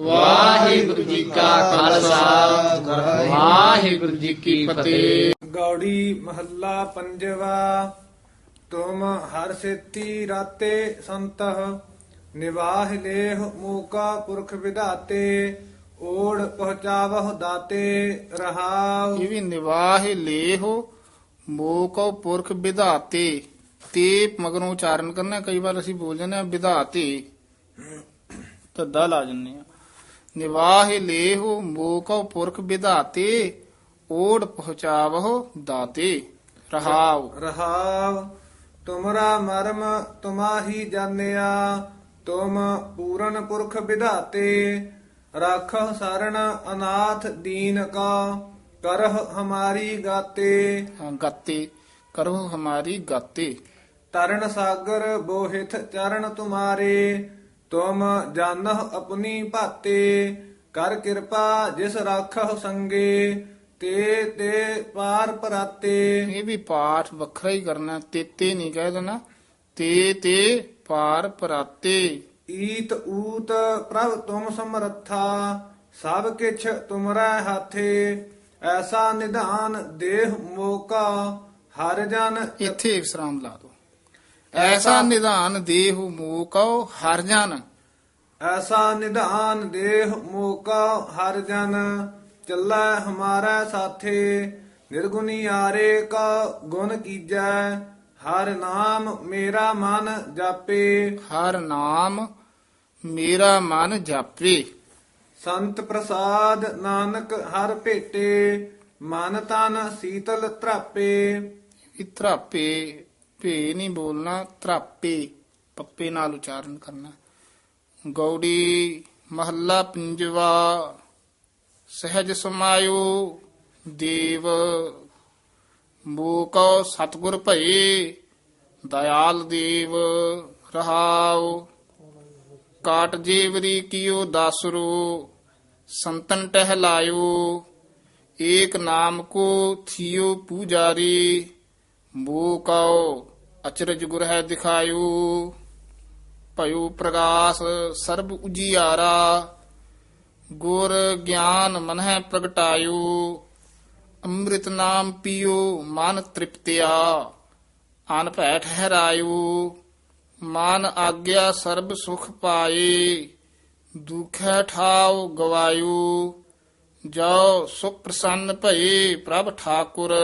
ਵਾਹਿਗੁਰੂ ਜੀ ਕਾ ਖਾਲਸਾ। ਵਾਹਿਗੁਰੂ ਜੀ ਕੀ ਫਤਿਹ। ਗੌੜੀ ਮਹੱਲਾ ਪੰਜਵਾ ਤੁਮ ਹਰ ਸੇਤੀ ਰਾਤੇ ਸੰਤਹ ਨਿਵਾਹ ਲੇਹ ਮੂਕਾ ਪੁਰਖ ਵਿਧਾਤੇ ਓੜ ਪਹੁੰਚਾਵਹ ਦਾਤੇ ਰਹਾਉ। ਇਹ ਵੀ ਨਿਵਾਹ ਲੇਹੋ ਮੋਕੋ ਪੁਰਖ ਵਿਧਾਤੇ। ਤੇ ਮਗਰੋਂ ਉਚਾਰਨ ਕਰਨਾ ਕਈ ਵਾਰ ਅਸੀਂ ਬੋਲ ਜਾਂਦੇ ਆ ਵਿਧਾਤੇ। ਤੱਦਾ ਲਾ ਜੰਨੇ ਆ। ਨਿਵਾਹ ਲੇਹੋ ਮੋਕੋ ਪੁਰਖ ਵਿਧਾਤੇ ਓੜ ਪਹੁੰਚਾਵਹੁ ਦਾਤੇ। ਰਹਾਉ। ਰਹਾਵ ਤੁਮਰਾ ਮਰਮ ਤੁਮਾਹੀ ਜਾਣਿਆ ਤੁਮ ਪੂਰਨ ਪੁਰਖ ਵਿਧਾਤੇ। ਰਾਖਹ ਸਰਣ ਅਨਾਥ ਦੀਨ ਕਾ ਕਰਹ ਹਮਾਰੀ ਗਾਤੇ। ਹਾਂ, ਗਾਤੇ। ਕਰੋ ਹਮਾਰੀ ਗਾਤੇ। ਤਰਣ ਸਾਗਰ ਬੋਹਿਥ ਚਰਨ ਤੁਮਾਰੇ ਤੁਮ ਜਾਣਹ ਆਪਣੀ ਭਾਤੇ ਕਰ ਕਿਰਪਾ ਜਿਸ ਰਾਖਹ ਸੰਗੇ ਤੇ ਤੇ ਪਾਰ ਪਰਾਤੇ। ਇਹ ਵੀ ਪਾਠ ਵੱਖਰਾ ਹੀ ਕਰਨਾ ਤੇਤੇ ਨਹੀਂ ਕਹਿ ਦੇਣਾ ਤੇ ਤੇ ਪਾਰ ਪਰਾਤੇ। ਈਤ ਊਤ ਪ੍ਰਭ ਤੁਮ ਸਮਰੱਥਾ ਸਭ ਕਿਛ ਤੁਮਰਾ ਹਾਥੇ ਐਸਾ ਨਿਧਾਨ ਦੇਹ ਮੋਕਾ ਹਰ ਜਨ ਇੱਥੇ ਵਿਸਰਾਮ ਲਾ ਦੋ ਐਸਾ ਨਿਧਾਨ ਦੇਹੁ ਮੋਕਉ ਹਰ ਜਨ। ਐਸਾ ਨਿਧਾਨ ਦੇਹ ਮੋਕਾ ਹਰ ਜਨ। ਚੱਲੈ ਹਮਾਰਾ ਸਾਥੇ ਨਿਰਗੁਣੀ ਆਰੇ ਕਾ ਗੁਣ ਕੀਜੈ। ਹਰ ਨਾਮ ਮੇਰਾ ਮਨ ਜਾਪੇ। ਹਰ ਨਾਮ ਮੇਰਾ ਮਨ ਜਾਪੇ। ਸੰਤ ਪ੍ਰਸਾਦ ਨਾਨਕ ਹਰ ਭੇਟੇ ਮਨ ਤਨ ਸੀਤਲ ਤਰਾਪੇ ਇਤਰਾਪੇ ਭੇ ਨਹੀਂ ਬੋਲਣਾ ਤਰਾਪੇ ਪੱਪੇ ਨਾਲ ਉਚਾਰਨ ਕਰਨਾ। ਗੌੜੀ ਮਹੱਲਾ ਪੰਜਵਾ, ਸਹਿਜ ਸਮਾਇਓ ਦੇਵ। ਮੂਕੋ ਸਤਗੁਰ ਭਏ, ਦਇਆਲ ਦੇਵ, ਰਹਾਉ। ਕਾਟ ਜੀਵਰੀ ਕੀਓ ਦਾਸਰੂ, ਸੰਤਨ ਟਹਿਲਾਇਓ। ਏਕ ਨਾਮ ਕੋ ਥਿਓ ਪੂਜਾਰੀ। ਮੂਕਉ ਅਚਰਜ ਗੁਰ ਹੈ ਦਿਖਾਇਓ ਭਇਓ ਪ੍ਰਗਾਸ ਸਰਬ ਉਜੀਆਰਾ। ਗੁਰ ਗਿਆਨ ਮਨ ਹੈ ਪ੍ਰਗਟਾਇਓ ਅੰਮ੍ਰਿਤ ਨਾਮ ਪੀਓ ਮਨ ਤ੍ਰਿਪਤਿਆ। ਅਨ ਭੈ ਠਹਿਰਾਇਓ ਮਨ ਆਗਿਆ ਸਰਬ ਸੁਖ ਪਾਏ। ਦੁਖੈ ਠਾਉ ਗਵਾਇਓ ਜੋ ਸੁਖ ਪ੍ਰਸੰਨ ਭਏ ਪ੍ਰਭ ਠਾਕੁਰ।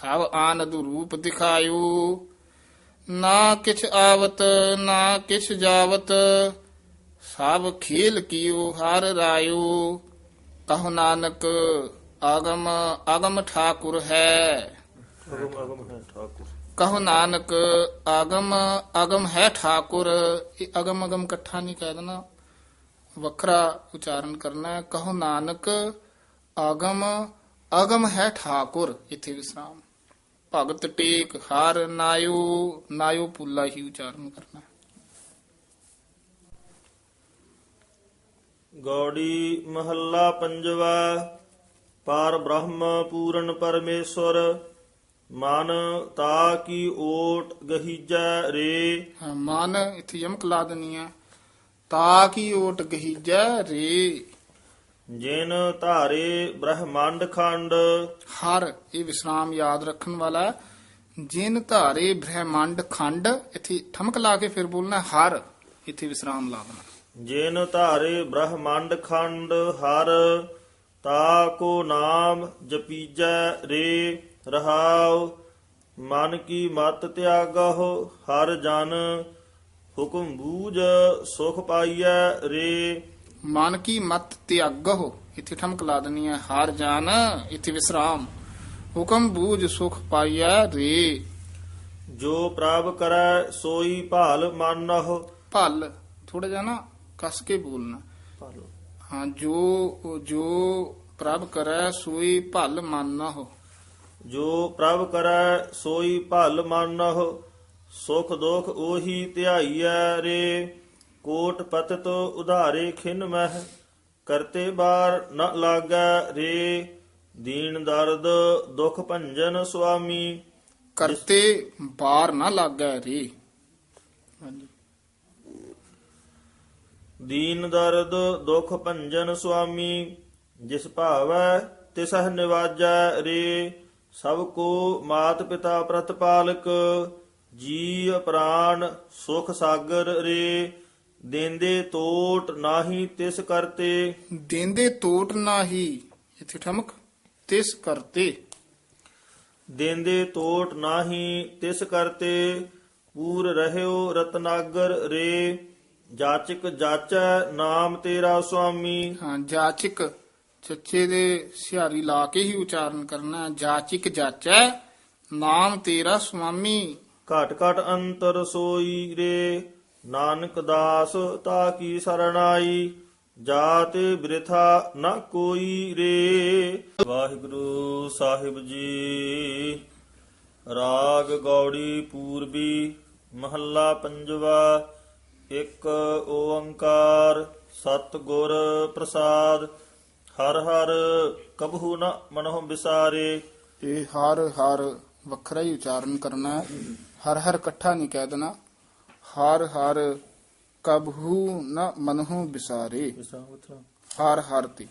ਸਭ ਆਨੰਦ ਰੂਪ ਦਿਖਾਇਓ। ਨਾ ਕਿਛ ਆਵਤ, ਨਾ ਕਿਛ ਜਾਵਤ, ਸਭ ਖੇਲ ਕੀਓ, ਹਰ ਰਾਇਓ। ਕਹੋ ਨਾਨਕ, ਆਗਮ ਆਗਮ ਠਾਕੁਰ ਹੈ। ਕਹੋ ਨਾਨਕ, ਆਗਮ ਆਗਮ ਹੈ ਠਾਕੁਰ। ਇਹ ਅਗਮ ਅਗਮ ਇਕੱਠਾ ਨਹੀਂ ਕਹਿ ਦੇਣਾ। ਵੱਖਰਾ ਉਚਾਰਨ ਕਰਨਾ ਹੈ। ਕਹੋ ਨਾਨਕ, ਆਗਮ ਅਗਮ ਹੈ ਠਾਕੁਰ ਇੱਥੇ ਵਿਸਰਾਮ। ਭਗਤ ਟੇਕ ਹਰ ਨਾਇਓ ਨਾਇਓ ਪੁੱਲਾ ਹੀ ਉਚਾਰਨ ਕਰਨਾ। ਗੌੜੀ ਮਹੱਲਾ ਪੰਜਵਾ ਪਾਰ ਬ੍ਰਹਮ ਪੂਰਨ ਪਰਮੇਸ਼ਵਰ ਮਨ ਤਾ ਕੀ ਓਟ ਗਹੀਜੈ ਰੇ। ਮਨ ਇੱਥੇ ਯਮਕ ਲਾ ਹੈ ਤਾ ਕੀ ਓਟ ਗਹੀਜੈ ਰੇ। ਜਿਨ ਧਾਰੇ ਬ੍ਰਹਮੰਡ ਖੰਡ। ਹਰ ਇਹ ਵਿਸਰਾਮ ਯਾਦ ਰੱਖਣ ਵਾਲਾ। ਜਿਨ ਧਾਰੇ ਬ੍ਰਹਮੰਡ ਖੰਡ ਇੱਥੇ ਠਮਕ ਲਾ ਕੇ ਫਿਰ ਬੋਲਣਾ ਹਰ ਇੱਥੇ ਵਿਸਰਾਮ ਲਾ ਦੇਣਾ ਜਿਨ ਧਾਰੇ ਬ੍ਰਹਮੰਡ ਖੰਡ ਹਰ ਤਾ ਕੋ ਨਾਮ ਜਪੀਜੈ ਰੇ ਰਹਾਉ ਮਨ ਕੀ ਮਤ ਤਿਆਗਹੁ ਹਰ ਜਨ ਹੁਕਮ ਬੂਝ ਸੁਖ ਪਾਈਐ ਰੇ। ਮਨ ਕੀ ਮਤ ਤਿਆਗਹੁ ਇੱਥੇ ਠਮਕ ਲਾ ਦੇਣੀ ਹੈ ਹਰ ਜਾਨ ਇੱਥੇ ਵਿਸਰਾਮ। ਹੁਕਮ ਬੂਝ ਸੁਖ ਪਾਈਐ ਰੇ। ਜੋ ਪ੍ਰਭ ਕਰੈ ਸੋਈ ਭਾਲ ਮਾਨਹੁ ਭਲ ਥੋੜਾ ਜਿਹਾ ਨਾ ਕਸ ਕੇ ਬੋਲਣਾ। ਹਾਂ ਜੋ ਜੋ ਪ੍ਰਭ ਕਰੈ ਸੋਈ ਭਲ ਮਾਨਾ ਹੋ। ਜੋ ਪ੍ਰਭ ਕਰੈ ਸੋਈ ਭਲ ਮਾਨਹੁ ਸੁਖ ਦੁਖ ਉਹੀ ਧਿਆਈਐ ਰੇ। ਕੋਟ ਪਤਿਤ ਉਧਾਰੇ ਖਿਨ ਮਹਿ ਕਰਤੇ ਬਾਰ ਨ ਲਾਗੈ ਰੇ ਦੀਨ ਦਰਦ ਦੁਖ ਭੰਜਨ ਸੁਆਮੀ। ਕਰਤੇ ਬਾਰ ਨਾ ਲੱਗੈ ਰੇ। ਦੀਨ ਦਰਦ ਦੁਖ ਭੰਜਨ ਸੁਆਮੀ ਜਿਸ ਭਾਵੈ ਤਿਸਹਿ ਨਿਵਾਜੈ ਰੇ। ਸਭ ਕੋ ਮਾਤ ਪਿਤਾ ਪ੍ਰਤਪਾਲਕ ਜੀ ਪ੍ਰਾਨ ਸੁਖ ਸਾਗਰ ਰੇ। ਦੇਂਦੇ ਤੋਟ ਨਾਹੀ ਤਿਸ ਕਰਤੇ। ਦੇਂਦੇ ਤੋਟ ਨਾਹੀ ਇੱਥੇ ਠਮਕ ਤਿਸ ਕਰਤੇ। ਦੇਂਦੇ ਤੋਟ ਨਾਹੀ ਤਿਸ ਕਰਤੇ ਪੂਰ ਰਹਿਓ ਰਤਨਾਗਰ ਰੇ ਜਾਚਕ ਜਾਚੈ ਨਾਮ ਤੇਰਾ ਸੁਆਮੀ। ਹਾਂ ਜਾਚਕ ਚੱਚੇ ਦੇ ਸਿਹਾਰੀ ਲਾ ਕੇ ਹੀ ਉਚਾਰਨ ਕਰਨਾ। ਜਾਚਿਕ ਜਾਚੈ ਨਾਮ ਤੇਰਾ ਸੁਆਮੀ। ਘਟ ਘਟ ਅੰਤਰ ਸੋਈ ਰੇ ਨਾਨਕ ਦਾਸ ਤਾ ਕੀ ਸਰਣਾਈ ਜਾਤ ਬ੍ਰਿਥਾ ਨਾ ਕੋਈ ਰੇ। ਵਾਹਿਗੁਰੂ ਸਾਹਿਬ ਜੀ, ਰਾਗ ਗੌੜੀ ਪੂਰਬੀ, ਮਹੱਲਾ ਪੰਜਵਾ, ਇੱਕ ਓੰਕਾਰ ਸਤ ਗੁਰ ਪ੍ਰਸਾਦ। ਹਰ ਹਰ ਕਬਹੂ ਨ ਮਨਹੁ ਵਿਸਾਰੇ ਇਹ ਹਰ ਹਰ ਵੱਖਰਾ ਹੀ ਉਚਾਰਨ ਕਰਨਾ ਹੈ। ਹਰ ਹਰ ਇਕੱਠਾ ਨਹੀਂ ਕਹਿ ਦੇਣਾ। ਹਰ ਹਰ ਕਬਹੂ ਨ ਮਨਹੁ ਬਿਸਾਰੇ। ਹਰ ਹਰ ਤੇ।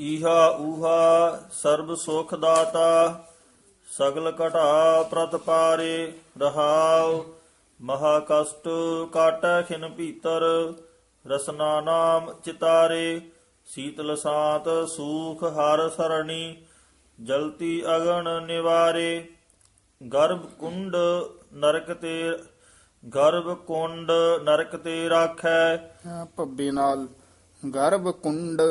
ਈਹਾ ਊਹਾ ਸਰਬ ਸੁਖ ਦਾਤਾ ਸਗਲ ਘਟਾ ਪ੍ਰਤਪਾਰੇ ਰਹਾਉ। ਮਹਾ ਕਸ਼ਟ ਕਾਟੈ ਖਿਨ ਭੀਤਰ ਰਸਨਾ ਨਾਮ ਚਿਤਾਰੇ। ਸੀਤਲ ਸਾਤ ਸੂਖ ਹਰ ਸਰਣੀ ਜਲਤੀ ਅਗਣ ਨਿਵਾਰੇ। ਗਰਭ ਕੁੰਡ ਨਰਕ ਤੇ ਗਰਭ ਕੁੰਡ ਨਰਕ ਤੇ ਰਾਖੈ। ਭੱਬੇ ਨਾਲ ਗਰਭ ਕੁੰਡ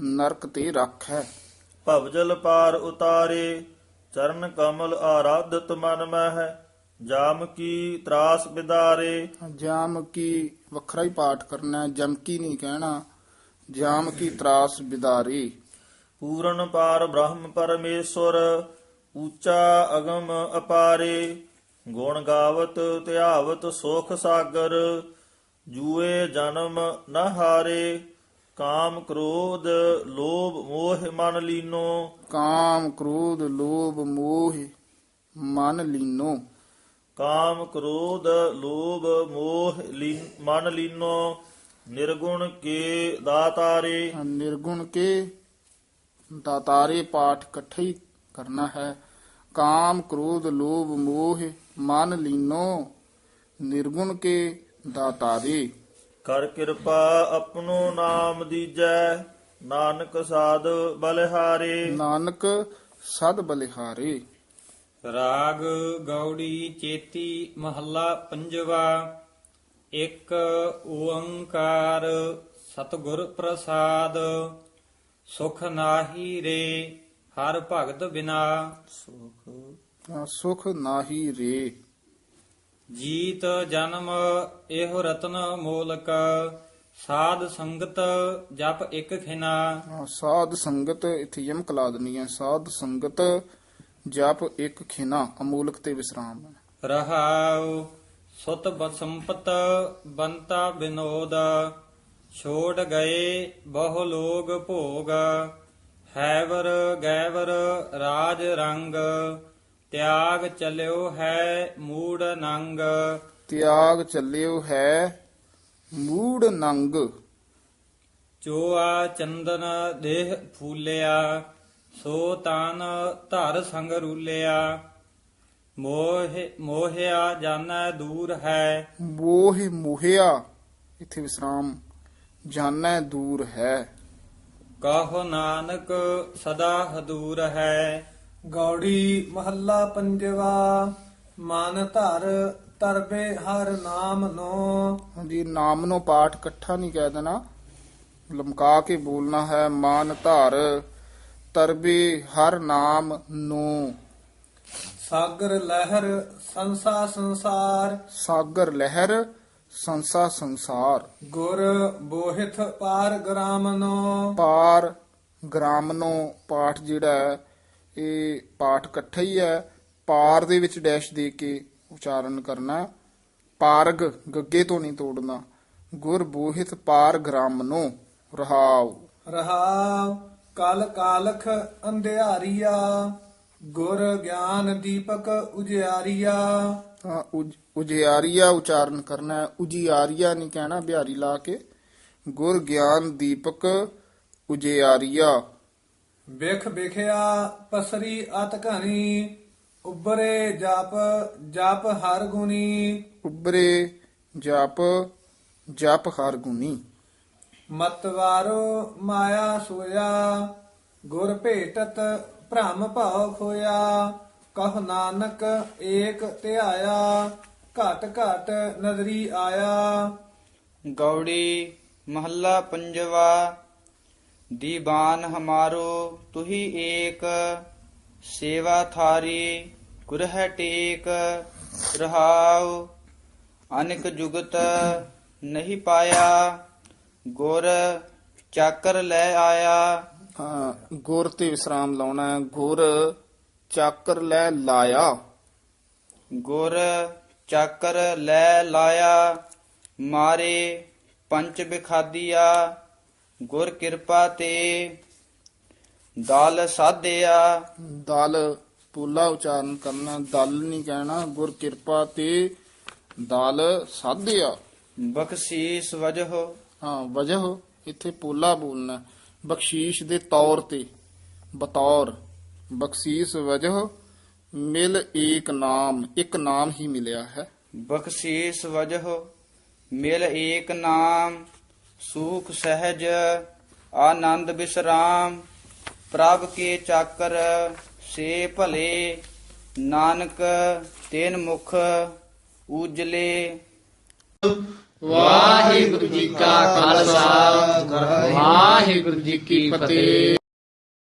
ਨਰਕ ਤੇ ਰੱਖੈ। ਭਵਜਲ ਪਾਰ ਉਤਾਰੇ ਚਰਨ ਕਮਲ ਆਰਾਧਤ ਮਨ ਮਹਿ ਜਾਮ ਕੀ ਤਰਾਸ ਬਿਦਾਰੇ। ਜਾਮ ਕੀ ਵੱਖਰਾ ਹੀ ਪਾਠ ਕਰਨਾ ਹੈ, ਜਮਕੀ ਨਹੀਂ ਕਹਿਣਾ ਜਾਮ ਕੀ ਤਰਾਸ ਬਿਦਾਰੀ। ਪੂਰਨ ਪਾਰ ਬ੍ਰਹਮ ਪਰਮੇਸ਼ਵਰ ਊਚਾ ਅਗਮ ਅਪਾਰੇ ਗੁਣ ਗਾਵਤ ਧਿਆਵਤ ਸੁਖ ਸਾਗਰ ਜੂਏ ਜਨਮ ਨ ਹਾਰੇ ਕਾਮ ਕ੍ਰੋਧ ਲੋਭ ਮੋਹ ਮਨ ਲੀਨੋ। ਕਾਮ ਕ੍ਰੋਧ ਲੋਭ ਮੋਹ ਮਨ ਲੀਨੋ। ਕਾਮ ਕ੍ਰੋਧ ਲੋਭ ਮੋਹ ਮਨ ਲੀਨੋ। ਨਿਰਗੁਣ ਕੇ ਦਾਤਾਰੇ। ਨਿਰਗੁਣ ਕੇ ਦਾਤਾਰੇ ਪਾਠ ਇਕੱਠੇ ਕਰਨਾ ਹੈ। ਕਾਮ ਕ੍ਰੋਧ ਲੋਭ ਮੋਹ ਮਨ ਲੀਨੋ ਨਿਰਗੁਣ ਕੇ ਦਾਤਾਰੇ ਕਰ ਕਿਰਪਾ ਆਪਣੋ ਨਾਮ ਦੀਜੈ ਨਾਨਕ ਸਾਧ ਬਲਿਹਾਰੇ। ਨਾਨਕ ਸਦ ਬਲਿਹਾਰੇ। ਰਾਗ ਗੌੜੀ ਚੇਤੀ ਮਹੱਲਾ ਪੰਜਵਾ। ਇੱਕ ਓੰਕਾਰ ਸਤਿਗੁਰ ਪ੍ਰਸਾਦ ਸੁਖ ਨਾਹੀ ਰੇ। ਹਰ ਭਗਤ ਬਿਨਾ ਤਾਂ ਸੁਖ ਨਾਹੀ ਰੇ। ਜੀਤ ਜਨਮ ਇਹੋ ਰਤਨ ਮੂਲਕ ਸਾਧ ਸੰਗਤ ਜਪ ਇੱਕ ਖਿਨਾ। ਹਾਂ, ਸਾਧ ਸੰਗਤ ਇਥੇ ਯਮਕ ਲਾ ਦੇਣੀ ਹੈ। ਸਾਧ ਸੰਗਤ ਜਪ ਇੱਕ ਖਿਨਾ ਅਮੂਲਕ ਤੇ ਵਿਸਰਾਮ। ਹੈ ਰਹਾਉ ਸੁਤ ਬਸੰਪਤ ਬੰਤਾ ਬਿਨੋਦ ਛੋੜ ਗਏ ਬਹੁ ਲੋਗ ਭੋਗ। ਹੈਵਰ ਗੈਵਰ ਰਾਜ ਰੰਗ ਤਿਆਗ ਚਲਿਓ ਹੈ ਮੂੜ ਨੰਗ। ਤਿਆਗ ਚੱਲਿਓ ਹੈ ਮੂੜ ਨੰਗ। ਚੋਆ ਚੰਦਨ ਦੇਹ ਫੂਲਿਆ ਸੋ ਤਨ ਧਰ ਸੰਗ ਰੂਲਿਆ ਮੋਹ ਮੋਹਿਆ ਜਾਣੈ ਦੂਰ ਹੈ। ਮੋਹ ਮੋਹਿਆ ਇਥੇ ਵਿਸਰਾਮ। ਜਾਣੈ ਦੂਰ ਹੈ। ਕਹੋ ਨਾਨਕ ਸਦਾ ਹਦੂਰ ਹੈ। ਗੌੜੀ ਮਹੱਲਾ ਪੰਜਵਾ ਮਨ ਧਰ ਤਰਬੇ ਹਰ ਨਾਮ ਨੋ ਹਾਂਜੀ ਨਾਮ ਨੂੰ ਪਾਠ ਇਕੱਠਾ ਨਹੀਂ ਕਹਿ ਦੇਣਾ। ਲਮਕਾ ਕੇ ਬੋਲਣਾ ਹੈ ਮਾਨ ਧਾਰ ਤਰਬੇ ਹਰ ਨਾਮ ਨੂੰ ਸਾਗਰ ਲਹਿਰ ਸੰਸਾ ਸੰਸਾਰ। ਸਾਗਰ ਲਹਿਰ ਸੰਸਾ ਸੰਸਾਰ। ਗੁਰ ਬੋਹਿਥ ਪਾਰ ਗ੍ਰਾਮ ਨੋ ਪਾਰ ਗ੍ਰਾਮਨੋ ਪਾਠ ਜਿਹੜਾ ਹੈ ਇਹ ਪਾਠ ਇਕੱਠਾ ਹੀ ਹੈ। ਪਾਰ ਦੇ ਵਿੱਚ ਡੈਸ਼ ਦੇ ਕੇ ਉਚਾਰਨ ਕਰਨਾ। ਪਾਰਗ ਗੱਗੇ ਤੋਂ ਨਹੀਂ ਤੋੜਨਾ। ਗੁਰ ਬੋਹਿਤ ਪਾਰ ਗ੍ਰਾਮਨੋ ਰਹਾਉ। ਰਹਾਵ ਕਲ ਕਾਲਖ ਅੰਧਿਆਰੀਆ। ਗੁਰ ਗਿਆਨ ਦੀਪਕ ਉਜਿਆਰੀਆ। ਉਜ- ਉਜਿਆਰੀਆ ਉਚਾਰਨ ਕਰਨਾ ਹੈ। ਉਜਿਆਰੀਆ ਨਹੀਂ ਕਹਿਣਾ ਬਿਹਾਰੀ ਲਾ ਕੇ। ਗੁਰ ਗਿਆਨ ਦੀਪਕ ਉਜਿਆਰੀਆ। ਵੇਖ ਵੇਖਿਆ ਪਸਰੀ ਅਤ ਘਣੀ ਉਬਰੇ ਜਪ ਜਪ ਹਰ ਗੁਣੀ। ਉਬਰੇ ਜਪ ਜਪ ਹਰ ਗੁਣੀ। ਮਤਵਾਰੋ ਮਾਇਆ ਸੋਇਆ ਗੁਰ ਭੇਟਤ ਭ੍ਰਮ ਭਉ ਖੋਇਆ। ਕਹ ਨਾਨਕ ਏਕ ਧਿਆਇਆ ਘਟ ਘਟ ਨਦਰੀ ਆਇਆ। ਗੌੜੀ ਮਹੱਲਾ ਪੰਜਵਾ ਦੀਵਾਨ ਹਮਾਰੋ ਤੁਹੀ ਏਕ ਸੇਵਾ ਥਾਰੀ ਗੁਰਹਿ ਟੇਕ ਰਹਾਉ ਅਨਿਕ ਜੁਗਤ ਨਹੀਂ ਪਾਇਆ ਗੁਰ ਚਾਕਰ ਲੈ ਆਇਆ। ਹਾਂ ਗੁਰ ਤੇ ਵਿਸਰਾਮ ਲਾਉਣਾ ਹੈ। ਗੁਰ ਚਾਕਰ ਲੈ ਲਾਇਆ। ਗੁਰ ਚਾਕਰ ਲੈ ਲਾਇਆ ਮਾਰੇ ਪੰਚ ਬਿਖਾਦੀਆ ਗੁਰ ਕਿਰਪਾ ਤੇ ਦਲ ਸਾਧਿਆ। ਦਲ ਪੂਲਾ ਉਚਾਰਨ ਕਰਨਾ ਦਲ ਨਹੀਂ ਕਹਿਣਾ ਗੁਰ ਕਿਰਪਾ ਤੇ ਦਲ ਸਾਧਿਆ। ਬਖਸ਼ੀਸ ਵਜਹ ਹਾਂ ਵਜਹ ਇੱਥੇ ਪੂਲਾ ਬੋਲਣਾ ਬਖਸ਼ੀਸ਼ ਦੇ ਤੌਰ ਤੇ ਬਤੌਰ। ਬਖਸ਼ੀਸ਼ ਵਜਹ ਮਿਲ ਏਕ ਨਾਮ ਇੱਕ ਨਾਮ ਹੀ ਮਿਲਿਆ ਹੈ। ਬਖਸ਼ੀਸ ਵਜਹ ਮਿਲ ਏਕ ਨਾਮ ਸੂਖ ਸਹਿਜ ਆਨੰਦ ਬਿਸਰਾਮ ਪ੍ਰਭ ਕੇ ਚਾਕਰ ਸੇ ਭਲੇ ਨਾਨਕ ਤੇਨ ਮੁਖ ਉਜਲੇ। ਵਾਹਿਗੁਰੂ ਜੀ ਕਾ ਖਾਲਸਾ ਵਾਹਿਗੁਰੂ ਜੀ ਕੀ ਫਤਿਹ।